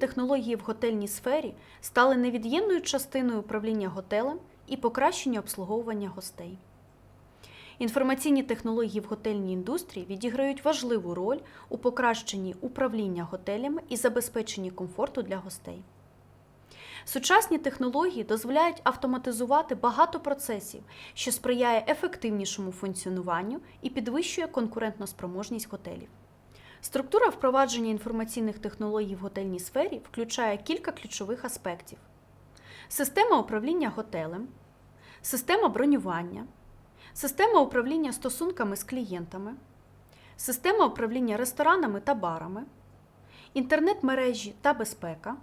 Технології в готельній сфері стали невід'ємною частиною управління готелем і покращення обслуговування гостей. Інформаційні технології в готельній індустрії відіграють важливу роль у покращенні управління готелями і забезпеченні комфорту для гостей. Сучасні технології дозволяють автоматизувати багато процесів, що сприяє ефективнішому функціонуванню і підвищує конкурентноспроможність готелів. Структура впровадження інформаційних технологій в готельній сфері включає кілька ключових аспектів: система управління готелем, система бронювання, система управління стосунками з клієнтами, система управління ресторанами та барами, інтернет-мережі та безпека,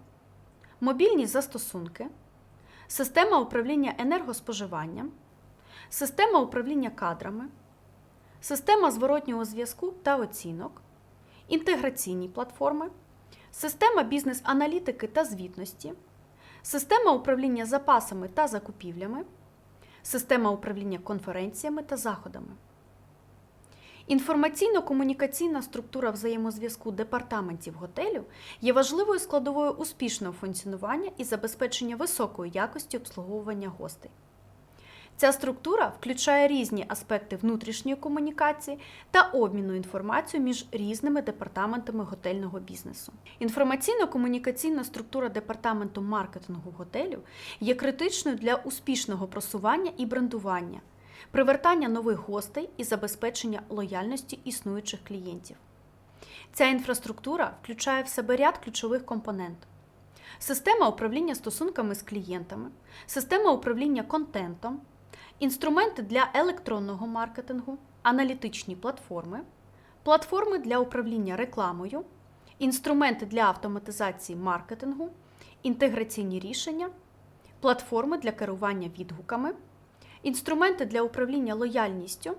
мобільні застосунки, система управління енергоспоживанням, система управління кадрами, система зворотнього зв'язку та оцінок, інтеграційні платформи, система бізнес-аналітики та звітності, система управління запасами та закупівлями, система управління конференціями та заходами. Інформаційно-комунікаційна структура взаємозв'язку департаментів готелю є важливою складовою успішного функціонування і забезпечення високої якості обслуговування гостей. Ця структура включає різні аспекти внутрішньої комунікації та обміну інформацією між різними департаментами готельного бізнесу. Інформаційно-комунікаційна структура департаменту маркетингу готелю є критичною для успішного просування і брендування, привертання нових гостей і забезпечення лояльності існуючих клієнтів. Ця інфраструктура включає в себе ряд ключових компонентів. Система управління стосунками з клієнтами, система управління контентом, інструменти для електронного маркетингу, аналітичні платформи, платформи для управління рекламою, інструменти для автоматизації маркетингу, інтеграційні рішення, платформи для керування відгуками, інструменти для управління лояльністю,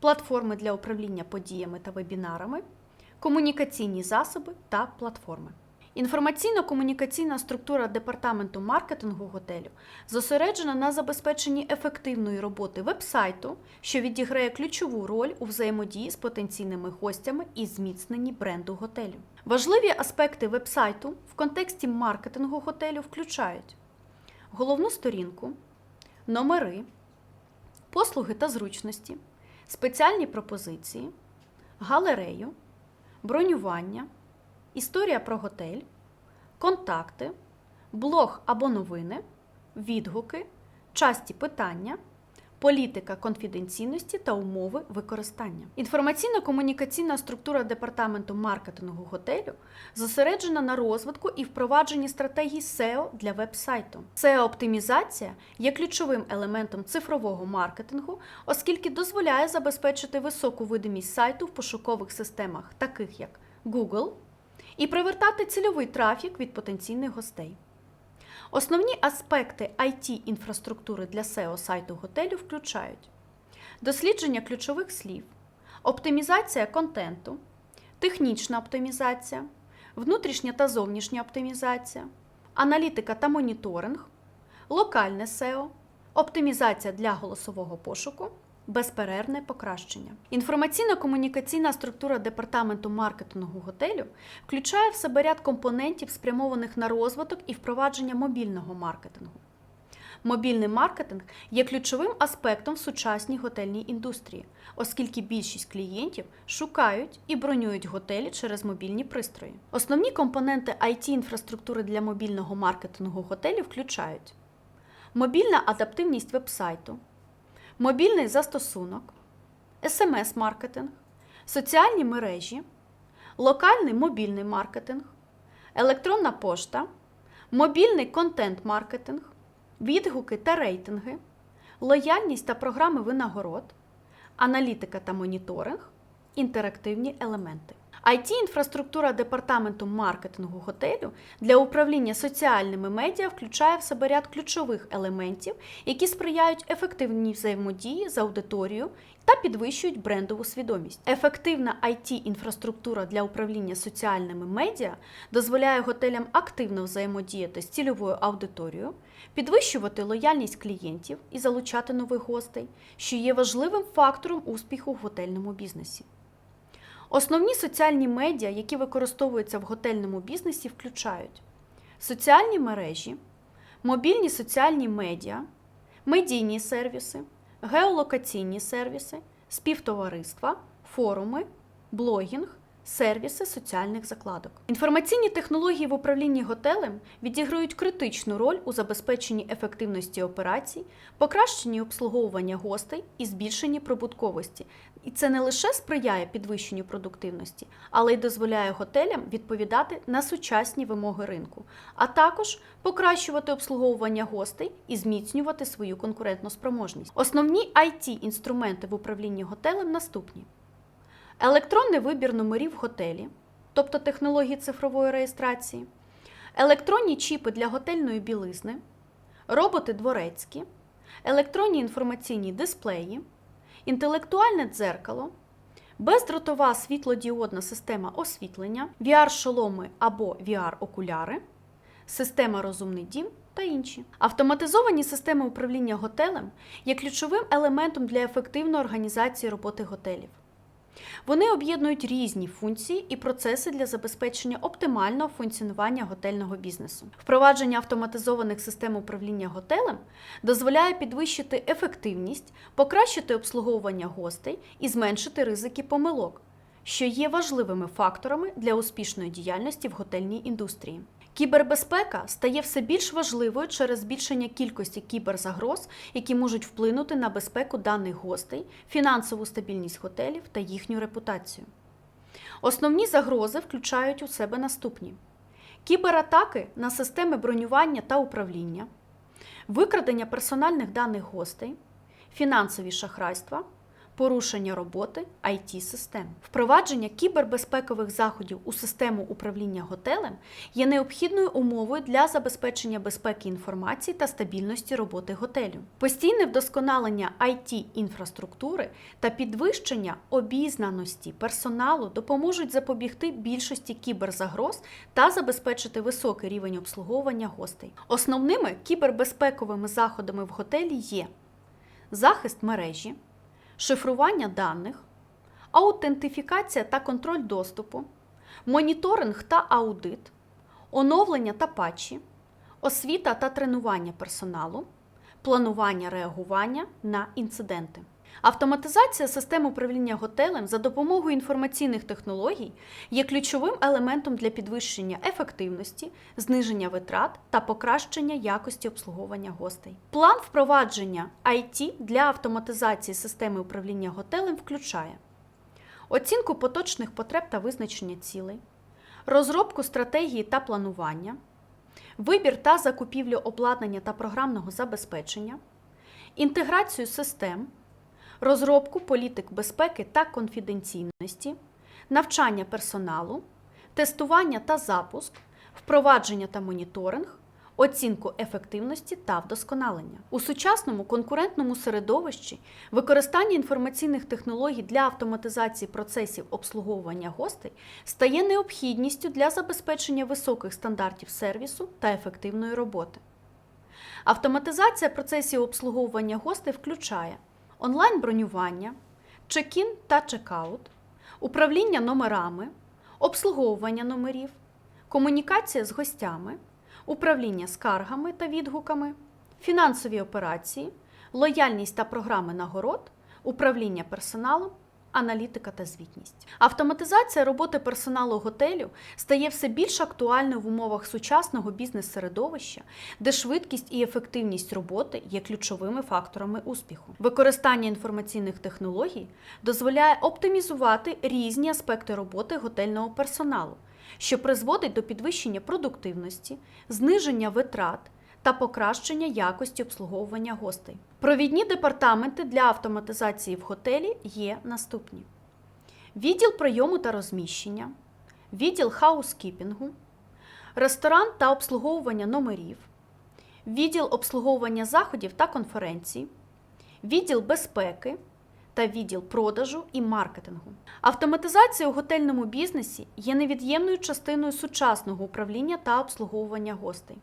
платформи для управління подіями та вебінарами, комунікаційні засоби та платформи. Інформаційно-комунікаційна структура департаменту маркетингу готелю зосереджена на забезпеченні ефективної роботи вебсайту, що відіграє ключову роль у взаємодії з потенційними гостями і зміцненні бренду готелю. Важливі аспекти вебсайту в контексті маркетингу готелю включають головну сторінку, номери, послуги та зручності, спеціальні пропозиції, галерею, бронювання. Історія про готель, контакти, блог або новини, відгуки, часті питання, політика конфіденційності та умови використання. Інформаційно-комунікаційна структура департаменту маркетингу готелю зосереджена на розвитку і впровадженні стратегій SEO для веб-сайту. SEO-оптимізація є ключовим елементом цифрового маркетингу, оскільки дозволяє забезпечити високу видимість сайту в пошукових системах, таких як Google і привертати цільовий трафік від потенційних гостей. Основні аспекти IT-інфраструктури для SEO сайту готелю включають дослідження ключових слів, оптимізація контенту, технічна оптимізація, внутрішня та зовнішня оптимізація, аналітика та моніторинг, локальне SEO, оптимізація для голосового пошуку. Безперервне покращення. Інформаційно-комунікаційна структура департаменту маркетингу готелю включає в себе ряд компонентів, спрямованих на розвиток і впровадження мобільного маркетингу. Мобільний маркетинг є ключовим аспектом в сучасній готельній індустрії, оскільки більшість клієнтів шукають і бронюють готелі через мобільні пристрої. Основні компоненти IT-інфраструктури для мобільного маркетингу готелів включають мобільна адаптивність вебсайту мобільний застосунок, смс-маркетинг, соціальні мережі, локальний мобільний маркетинг, електронна пошта, мобільний контент-маркетинг, відгуки та рейтинги, лояльність та програми винагород, аналітика та моніторинг, інтерактивні елементи. IT-інфраструктура департаменту маркетингу готелю для управління соціальними медіа включає в себе ряд ключових елементів, які сприяють ефективній взаємодії з аудиторією та підвищують брендову свідомість. Ефективна IT-інфраструктура для управління соціальними медіа дозволяє готелям активно взаємодіяти з цільовою аудиторією, підвищувати лояльність клієнтів і залучати нових гостей, що є важливим фактором успіху в готельному бізнесі. Основні соціальні медіа, які використовуються в готельному бізнесі, включають соціальні мережі, мобільні соціальні медіа, медійні сервіси, геолокаційні сервіси, співтовариства, форуми, блогінг, сервіси соціальних закладок. Інформаційні технології в управлінні готелем відіграють критичну роль у забезпеченні ефективності операцій, покращенні обслуговування гостей і збільшенні прибутковості. І це не лише сприяє підвищенню продуктивності, але й дозволяє готелям відповідати на сучасні вимоги ринку, а також покращувати обслуговування гостей і зміцнювати свою конкурентну спроможність. Основні it інструменти в управлінні готелем наступні: електронний вибір номерів в готелі, тобто технології цифрової реєстрації, електронні чіпи для готельної білизни, роботи дворецькі, електронні інформаційні дисплеї, інтелектуальне дзеркало, бездротова світлодіодна система освітлення, VR-шоломи або VR-окуляри, система Розумний дім та інші. Автоматизовані системи управління готелем є ключовим елементом для ефективної організації роботи готелів. Вони об'єднують різні функції і процеси для забезпечення оптимального функціонування готельного бізнесу. Впровадження автоматизованих систем управління готелем дозволяє підвищити ефективність, покращити обслуговування гостей і зменшити ризики помилок, що є важливими факторами для успішної діяльності в готельній індустрії. Кібербезпека стає все більш важливою через збільшення кількості кіберзагроз, які можуть вплинути на безпеку даних гостей, фінансову стабільність готелів та їхню репутацію. Основні загрози включають у себе наступні: кібератаки на системи бронювання та управління, викрадення персональних даних гостей, фінансові шахрайства, порушення роботи it систем Впровадження кібербезпекових заходів у систему управління готелем є необхідною умовою для забезпечення безпеки інформації та стабільності роботи готелю. Постійне вдосконалення it інфраструктури та підвищення обізнаності персоналу допоможуть запобігти більшості кіберзагроз та забезпечити високий рівень обслуговування гостей. Основними кібербезпековими заходами в готелі є захист мережі шифрування даних, аутентифікація та контроль доступу, моніторинг та аудит, оновлення та патчі, освіта та тренування персоналу, планування реагування на інциденти. Автоматизація систем управління готелем за допомогою інформаційних технологій є ключовим елементом для підвищення ефективності, зниження витрат та покращення якості обслуговування гостей. План впровадження IT для автоматизації системи управління готелем включає оцінку поточних потреб та визначення цілей, розробку стратегії та планування, вибір та закупівлю обладнання та програмного забезпечення, інтеграцію систем розробку політик безпеки та конфіденційності, навчання персоналу, тестування та запуск, впровадження та моніторинг, оцінку ефективності та вдосконалення. У сучасному конкурентному середовищі використання інформаційних технологій для автоматизації процесів обслуговування гостей стає необхідністю для забезпечення високих стандартів сервісу та ефективної роботи. Автоматизація процесів обслуговування гостей включає онлайн-бронювання, чек-ін та чек-аут, управління номерами, обслуговування номерів, комунікація з гостями, управління скаргами та відгуками, фінансові операції, лояльність та програми нагород, управління персоналом аналітика та звітність. Автоматизація роботи персоналу готелю стає все більш актуальною в умовах сучасного бізнес-середовища, де швидкість і ефективність роботи є ключовими факторами успіху. Використання інформаційних технологій дозволяє оптимізувати різні аспекти роботи готельного персоналу, що призводить до підвищення продуктивності, зниження витрат та покращення якості обслуговування гостей. Провідні департаменти для автоматизації в готелі є наступні: відділ прийому та розміщення, відділ хаускіпінгу, ресторан та обслуговування номерів, відділ обслуговування заходів та конференцій, відділ безпеки. Та відділ продажу і маркетингу. Автоматизація у готельному бізнесі є невід'ємною частиною сучасного управління та обслуговування гостей.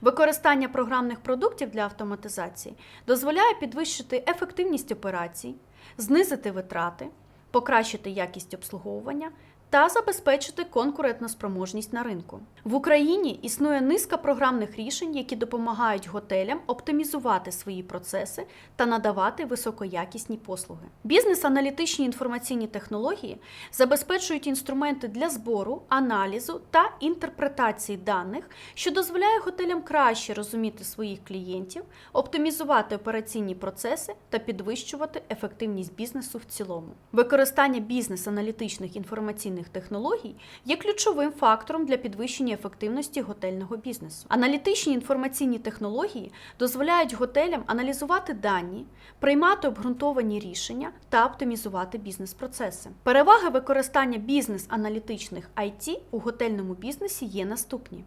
Використання програмних продуктів для автоматизації дозволяє підвищити ефективність операцій, знизити витрати, покращити якість обслуговування та забезпечити конкурентноспроможність на ринку. В Україні існує низка програмних рішень, які допомагають готелям оптимізувати свої процеси та надавати високоякісні послуги. Бізнес-аналітичні інформаційні технології забезпечують інструменти для збору, аналізу та інтерпретації даних, що дозволяє готелям краще розуміти своїх клієнтів, оптимізувати операційні процеси та підвищувати ефективність бізнесу в цілому. Використання бізнес-аналітичних інформаційних технологій є ключовим фактором для підвищення ефективності готельного бізнесу. Аналітичні інформаційні технології дозволяють готелям аналізувати дані, приймати обґрунтовані рішення та оптимізувати бізнес-процеси. Переваги використання бізнес-аналітичних IT у готельному бізнесі є наступні: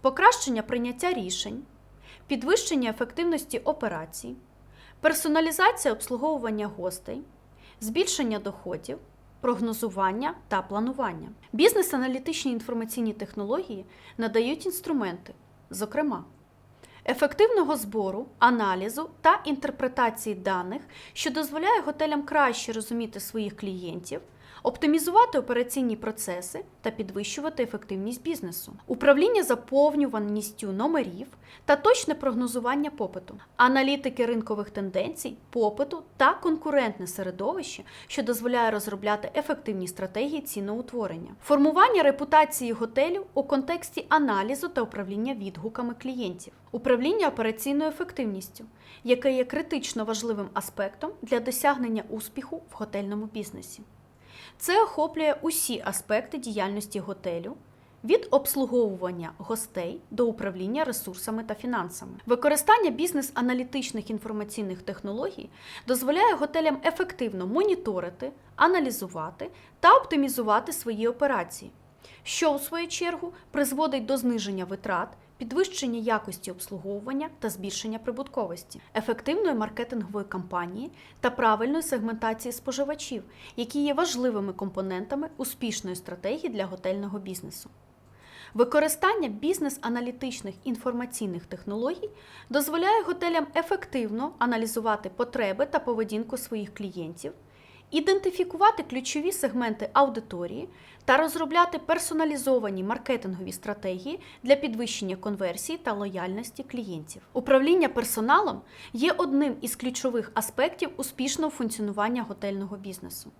покращення прийняття рішень, підвищення ефективності операцій, персоналізація обслуговування гостей, збільшення доходів, прогнозування та планування. Бізнес-аналітичні інформаційні технології надають інструменти, зокрема, ефективного збору, аналізу та інтерпретації даних, що дозволяє готелям краще розуміти своїх клієнтів, оптимізувати операційні процеси та підвищувати ефективність бізнесу, управління заповнюваністю номерів та точне прогнозування попиту, аналітики ринкових тенденцій, попиту та конкурентне середовище, що дозволяє розробляти ефективні стратегії ціноутворення, формування репутації готелю у контексті аналізу та управління відгуками клієнтів, управління операційною ефективністю, яке є критично важливим аспектом для досягнення успіху в готельному бізнесі. Це охоплює усі аспекти діяльності готелю. Від обслуговування гостей до управління ресурсами та фінансами. Використання бізнес-аналітичних інформаційних технологій дозволяє готелям ефективно моніторити, аналізувати та оптимізувати свої операції, що, у свою чергу, призводить до зниження витрат, підвищення якості обслуговування та збільшення прибутковості, ефективної маркетингової кампанії та правильної сегментації споживачів, які є важливими компонентами успішної стратегії для готельного бізнесу. Використання бізнес-аналітичних інформаційних технологій дозволяє готелям ефективно аналізувати потреби та поведінку своїх клієнтів, ідентифікувати ключові сегменти аудиторії та розробляти персоналізовані маркетингові стратегії для підвищення конверсії та лояльності клієнтів. Управління персоналом є одним із ключових аспектів успішного функціонування готельного бізнесу.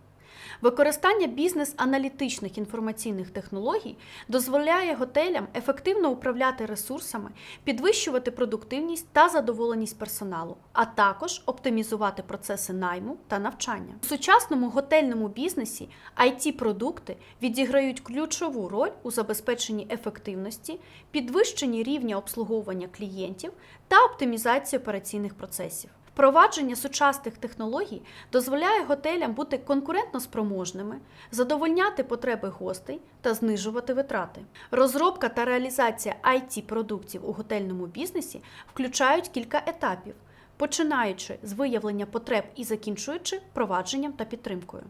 Використання бізнес-аналітичних інформаційних технологій дозволяє готелям ефективно управляти ресурсами, підвищувати продуктивність та задоволеність персоналу, а також оптимізувати процеси найму та навчання. У сучасному готельному бізнесі IT-продукти відіграють ключову роль у забезпеченні ефективності, підвищенні рівня обслуговування клієнтів та оптимізації операційних процесів. Впровадження сучасних технологій дозволяє готелям бути конкурентноспроможними, задовольняти потреби гостей та знижувати витрати. Розробка та реалізація IT-продуктів у готельному бізнесі включають кілька етапів, починаючи з виявлення потреб і закінчуючи провадженням та підтримкою.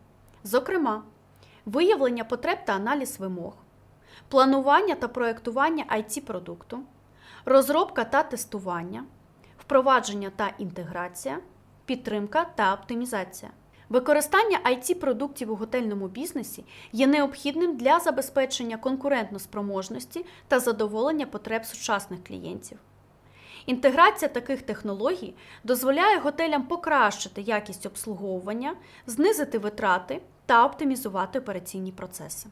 Зокрема, виявлення потреб та аналіз вимог, планування та проєктування IT-продукту, розробка та тестування впровадження та інтеграція, підтримка та оптимізація. Використання it продуктів у готельному бізнесі є необхідним для забезпечення конкурентноспроможності та задоволення потреб сучасних клієнтів. Інтеграція таких технологій дозволяє готелям покращити якість обслуговування, знизити витрати та оптимізувати операційні процеси.